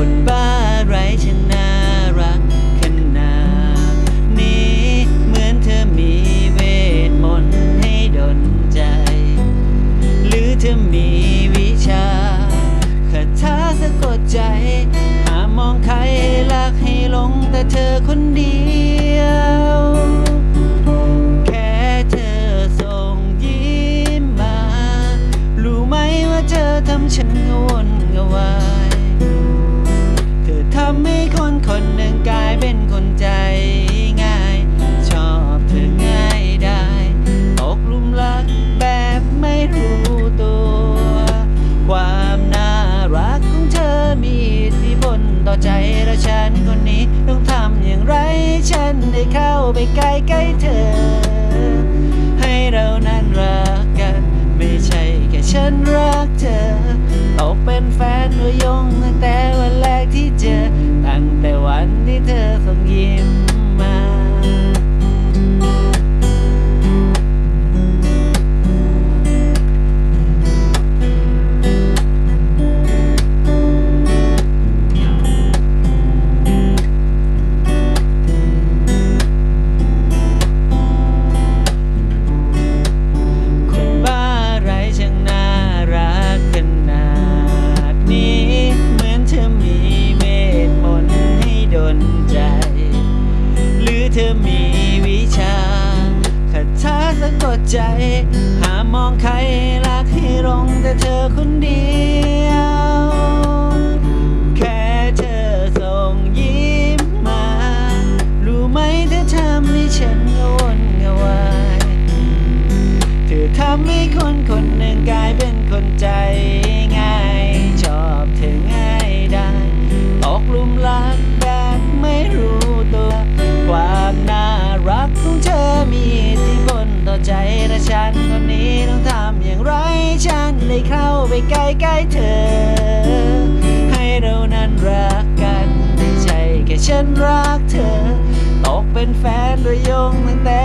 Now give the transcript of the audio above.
คนบ้าไรฉันน่ารักขนาดนี้เหมือนเธอมีเวทมนต์ให้ดนใจ หรือเธอมีวิชาคาถาสะกดใจ หามองใครรักให้หลงแต่เธอคนเดียวทำฉันกวนกวาย ทำให้คนคนหนึ่งกลายเป็นคนใจง่าย ชอบเธอง่ายได้ตกหลุมรักแบบไม่รู้ตัว ความน่ารักของเธอมีอิทธิพลต่อใจและฉันคนนี้ต้องทำอย่างไร ฉันได้เข้าไปใกล้ใกล้เธอ ให้เรานั้นรักกัน ไม่ใช่แค่ฉันรักเธอตกเป็นแฟนตัวยงตั้งแต่วัน ที่เจอตั้งแใจ หามองใครรักให้ลงแต่เธอคนเดียว แค่เธอส่งยิ้มมา รู้ไหมเธอทำให้ฉันกระวนกระวายเธอทำให้คนคนหนึ่งกลายเป็นคนใจ ได้เข้าไปใกล้ใกล้ๆเธอ ให้เรานั้นรักกันไม่ใช่แค่ฉันรักเธอ ตกเป็นแฟนโดยยงตั้งแต่